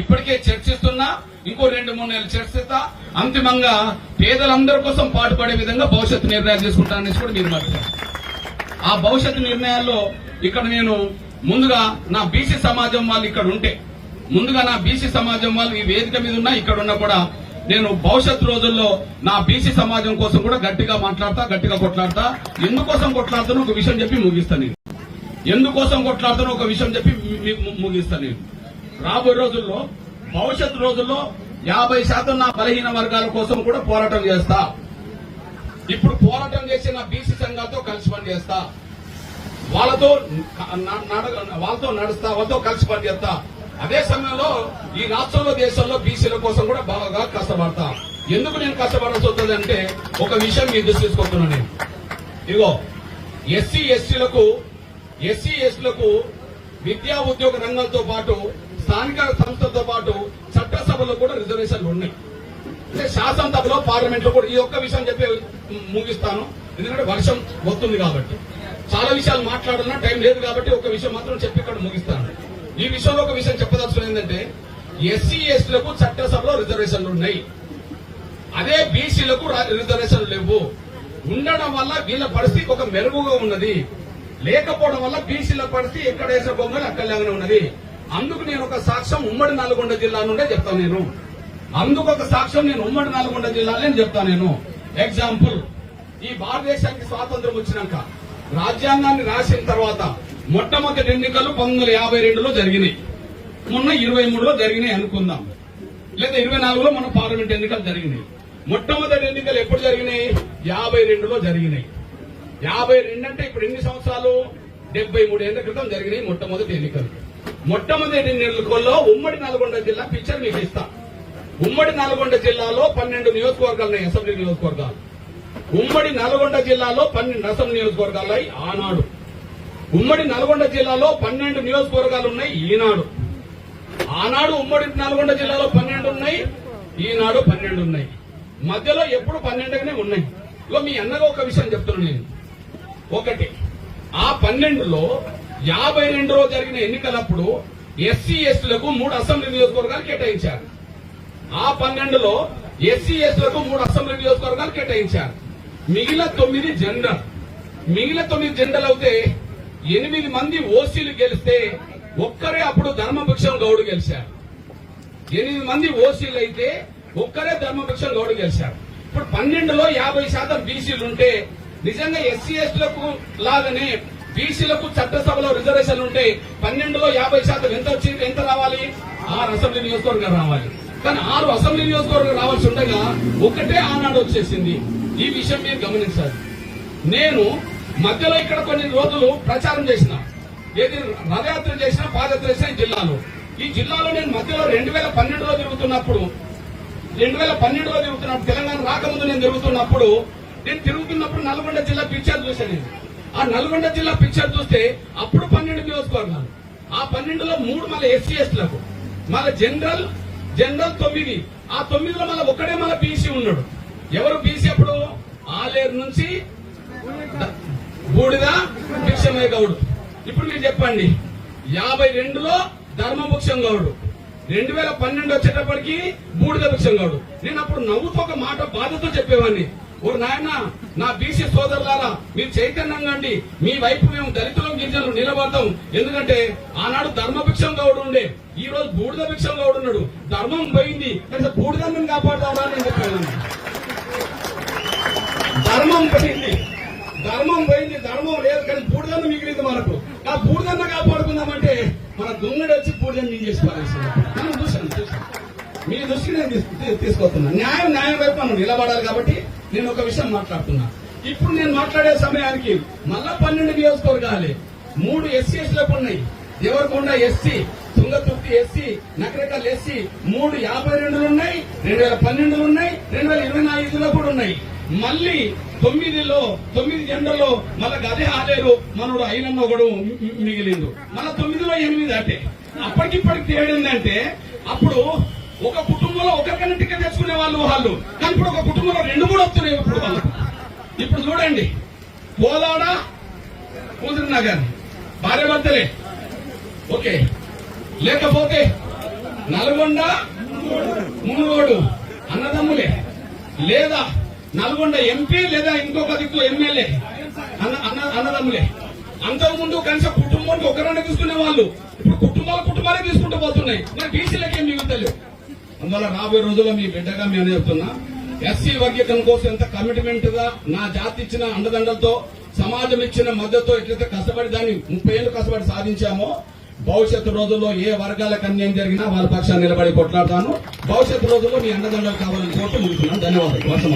ఇప్పటికే చర్చిస్తున్నా ఇంకో రెండు మూడు నెలలు చర్చిస్తా. అంతిమంగా పేదలందరి కోసం పాటుపడే విధంగా భవిష్యత్తు నిర్ణయాలు తీసుకుంటానని కూడా మీరు మాట్లాడారు ఆ భవిష్యత్తు నిర్ణయాల్లో ఇక్కడ నేను ముందుగా నా బీసీ సమాజం వాళ్ళు ఇక్కడ ఉంటే ముందుగా నా బీసీ సమాజం వాళ్ళు ఈ వేదిక మీద ఉన్నా ఇక్కడ ఉన్నా కూడా నేను భవిష్యత్ రోజుల్లో నా బీసీ సమాజం కోసం కూడా గట్టిగా మాట్లాడతా గట్టిగా కొట్లాడతా. ఎందుకోసం కొట్లాడుతానో ఒక విషయం చెప్పి ముగిస్తాను నేను. ఎందుకోసం కొట్లాడుతానో ఒక విషయం చెప్పి ముగిస్తాను నేను. రాబోయే రోజుల్లో భవిష్యత్ రోజుల్లో యాభై శాతం నా బలహీన వర్గాల కోసం కూడా పోరాటం చేస్తా. ఇప్పుడు పోరాటం చేసే నా బీసీ సంఘాలతో కలిసి పనిచేస్తా. వాళ్ళతో వాళ్ళతో నడుస్తా వాళ్ళతో కలిసి పనిచేస్తా. అదే సమయంలో ఈ రాష్ట్రంలో దేశంలో బీసీల కోసం కూడా బాగా కష్టపడతా. ఎందుకు నేను కష్టపడాల్సి వస్తుంది అంటే ఒక విషయం మీ దృష్టి తీసుకుంటున్నాను నేను. ఇదిగో ఎస్సీ ఎస్టీలకు ఎస్సీ ఎస్టీలకు విద్యా ఉద్యోగ రంగంతో పాటు స్థానిక సంస్థలతో పాటు చట్టసభలో కూడా రిజర్వేషన్లు ఉన్నాయి. అంటే శాసనసభలో పార్లమెంట్లో కూడా ఈ ఒక్క విషయం చెప్పి ముగిస్తాను. ఎందుకంటే వర్షం వస్తుంది కాబట్టి. చాలా విషయాలు మాట్లాడాలన్నా టైం లేదు కాబట్టి ఒక విషయం మాత్రం చెప్పి ఇక్కడ ముగిస్తాను. ఈ విషయంలో ఒక విషయం చెప్పదలుచుకుని ఏంటంటే ఎస్సీ ఎస్టీలకు చట్టసభలో రిజర్వేషన్లు ఉన్నాయి. అదే బీసీలకు రిజర్వేషన్లు లేవు. ఉండడం వల్ల వీళ్ళ పరిస్థితి ఒక మెరుగుగా ఉన్నది. లేకపోవడం వల్ల బీసీల పరిస్థితి ఎక్కడ వేసిన బొమ్మలు అక్కడలాగానే ఉన్నది. అందుకు నేను ఒక సాక్ష్యం ఉమ్మడి నల్గొండ జిల్లా నుండే చెప్తాను నేను. అందుకు ఒక సాక్ష్యం నేను ఉమ్మడి నల్గొండ జిల్లాలే చెప్తాను నేను. ఎగ్జాంపుల్ ఈ భారతదేశానికి స్వాతంత్రం వచ్చినాక రాజ్యాంగాన్ని రాసిన తర్వాత మొట్టమొదటి ఎన్నికలు పంతొమ్మిది వందల యాభై రెండులో జరిగినాయి. మొన్న ఇరవై మూడులో జరిగినాయి అనుకుందాం. లేదా ఇరవై నాలుగులో మన పార్లమెంట్ ఎన్నికలు జరిగినాయి. మొట్టమొదటి ఎన్నికలు ఎప్పుడు జరిగినాయి? యాభై రెండులో జరిగినాయి. యాభై రెండు అంటే ఇప్పుడు ఎన్ని సంవత్సరాలు? డెబ్బై మూడు ఏళ్ళ క్రితం జరిగినాయి మొట్టమొదటి ఎన్నికలు. మొట్టమొదటి నెలకొల్లో ఉమ్మడి నల్గొండ జిల్లా పిక్చర్ మీకు ఇస్తా. ఉమ్మడి నల్గొండ జిల్లాలో పన్నెండు నియోజకవర్గాలు ఉన్నాయి అసెంబ్లీ నియోజకవర్గాలు. ఉమ్మడి నల్గొండ జిల్లాలో పన్నెండు అసెంబ్లీ నియోజకవర్గాలు ఆనాడు. ఉమ్మడి నల్గొండ జిల్లాలో పన్నెండు నియోజకవర్గాలు ఉన్నాయి ఈనాడు. ఆనాడు ఉమ్మడి నల్గొండ జిల్లాలో పన్నెండు ఉన్నాయి ఈనాడు పన్నెండు ఉన్నాయి మధ్యలో ఎప్పుడు పన్నెండుగానే ఉన్నాయి. ఇగో మీ అన్నగా ఒక విషయం చెప్తున్నాను నేను. ఒకటి ఆ పన్నెండులో యాభై రెండులో జరిగిన ఎన్నికలప్పుడు ఎస్సీ ఎస్టీలకు మూడు అసెంబ్లీ నియోజకవర్గాలు కేటాయించారు. ఆ పన్నెండులో ఎస్సీ ఎస్టీలకు మూడు అసెంబ్లీ నియోజకవర్గాలు కేటాయించారు. మిగిలిన తొమ్మిది జనరల్ మిగిలిన తొమ్మిది జనరల్ అయితే ఎనిమిది మంది ఓసీలు గెలిస్తే ఒక్కరే అప్పుడు ధర్మభిక్షం గౌడ్ గెలిచారు. ఎనిమిది మంది ఓసీలు అయితే ఒక్కరే ధర్మభిక్షం గౌడ్ గెలిచారు. ఇప్పుడు పన్నెండులో యాభై శాతం బీసీలు ఉంటే నిజంగా ఎస్సీ ఎస్టీలకు లాగానే బీసీలకు చట్టసభలో రిజర్వేషన్ ఉంటే పన్నెండులో యాభై శాతం ఎంత వచ్చింది ఎంత రావాలి? ఆరు అసెంబ్లీ నియోజకవర్గం రావాలి. కానీ ఆరు అసెంబ్లీ నియోజకవర్గం రావాల్సి ఉండగా ఒకటే ఆనాడు వచ్చేసింది. ఈ విషయం మీరు గమనించాలి. నేను మధ్యలో ఇక్కడ కొన్ని రోజులు ప్రచారం చేసిన ఏది రథయాత్ర చేసిన పాదయాత్ర చేసిన జిల్లాలో. ఈ జిల్లాలో నేను మధ్యలో రెండు వేల పన్నెండులో తిరుగుతున్నప్పుడు రెండు వేల పన్నెండులో తిరుగుతున్నప్పుడు తెలంగాణ రాకముందు నేను తిరుగుతున్నప్పుడు నేను తిరుగుతున్నప్పుడు నల్గొండ జిల్లా పిక్చర్ చూశాను నేను. ఆ నల్గొండ జిల్లా పిక్చర్ చూస్తే అప్పుడు పన్నెండు నియోజకవర్గాలు. ఆ పన్నెండులో మూడు మళ్ళీ ఎస్సీ ఎస్టీలకు మళ్ళీ జనరల్ జనరల్ తొమ్మిది. ఆ తొమ్మిదిలో మళ్ళీ ఒక్కడే మళ్ళీ బీసీ ఉన్నాడు. ఎవరు బీసీ అప్పుడు? ఆలేరు నుంచి బూడిద భిక్షమయ్య గౌడు. ఇప్పుడు మీరు చెప్పండి. యాభై రెండులో ధర్మభుక్షం గౌడు. రెండు వేల పన్నెండు వచ్చేటప్పటికి బూడిద భిక్షం గౌడు. నేను అప్పుడు నవ్వుతో ఒక మాట బాధతో చెప్పేవాడిని. ఓ నాయన నా బీసీ సోదరులారా మీరు చైతన్యంగా అండి మీ వైపు మేము దళితులం గిరిజనులు నిలబడతాం. ఎందుకంటే ఆనాడు ధర్మభిక్షం గౌడు ఉండే. ఈ రోజు బూడిద భిక్షం గౌడు ఉన్నాడు. ధర్మం పోయింది. అంటే బూడిదని కాపాడుతామని అని చెప్పాను. ధర్మం పోయింది. ధర్మం పోయింది. ధర్మం లేదు కానీ బూడిదన్న మిగిలింది మనకు. ఆ బూడిదన్న కాపాడుకుందామంటే మన దున్నడు వచ్చి బూడిదని నేను చేసి పారేసింది మనం చూశాను చూశాను మీ దృష్టి నేను తీసుకొస్తున్నాను న్యాయం న్యాయం వైపు మనం నిలబడాలి కాబట్టి నేను ఒక విషయం మాట్లాడుతున్నా. ఇప్పుడు నేను మాట్లాడే సమయానికి మళ్ళా పన్నెండు నియోజకవర్గాలే. మూడు ఎస్సీ ఎస్లకు ఉన్నాయి. Devarakonda SC Thungathurthi SC Nakrekal SC మూడు యాభై రెండులు ఉన్నాయి రెండు వేల పన్నెండులు ఉన్నాయి రెండు వేల ఇరవై నాలుగులో కూడా ఉన్నాయి. మళ్ళీ తొమ్మిదిలో తొమ్మిది జెండలో మళ్ళీ గదే ఆలేరు మనోడు అయినన్న ఒకడు మిగిలిందు మిగిలిండు. మళ్ళీ తొమ్మిదిలో ఎనిమిది అంటే. అప్పటికిప్పటికి తేడా ఏంటంటే అప్పుడు ఒక కుటుంబంలో ఒకరికైనా టికెట్ తెచ్చుకునే వాళ్ళు వాళ్ళు. కానీ ఇప్పుడు ఒక కుటుంబంలో రెండు కూడా వస్తున్నాయి ఇప్పుడు వాళ్ళు ఇప్పుడు చూడండి కోలాడ కూతురు నగర్. భార్య భర్తలే. ఓకే. లేకపోతే నల్గొండ మునుగోడు అన్నదమ్ములే. లేదా నల్గొండ ఎంపీ లేదా ఇంకొక దిక్కు ఎమ్మెల్యే అన్న అన్న అన్నదమ్ములే. అంతకుముందు కనీసం కుటుంబానికి ఒకరన్నా తీసుకునే వాళ్ళు. ఇప్పుడు కుటుంబాల కుటుంబాలే తీసుకుంటూ పోతున్నాయి. మరి బీసీలకి ఏం మిగులుతలేవు అందువల్ల రాబోయే రోజుల్లో మీ బిడ్డగా మేము చెప్తున్నా ఎస్సీ వర్గీకరణ కోసం ఎంత కమిట్మెంట్గా నా జాతి ఇచ్చిన అండదండలతో సమాజం ఇచ్చిన మద్దతుతో ఎట్లయితే కష్టపడి దాన్ని ముప్పై ఏళ్ళు కష్టపడి సాధించామో భవిష్యత్తు రోజుల్లో ఏ వర్గాలకు అన్యాయం జరిగినా వాళ్ళ పక్షాన్ని నిలబడి కొట్లాడతాను. భవిష్యత్తు రోజుల్లో మీ అండదండలు కావాలని కోరుతూ ముగిస్తున్నాను. ధన్యవాదాలు. వర్షం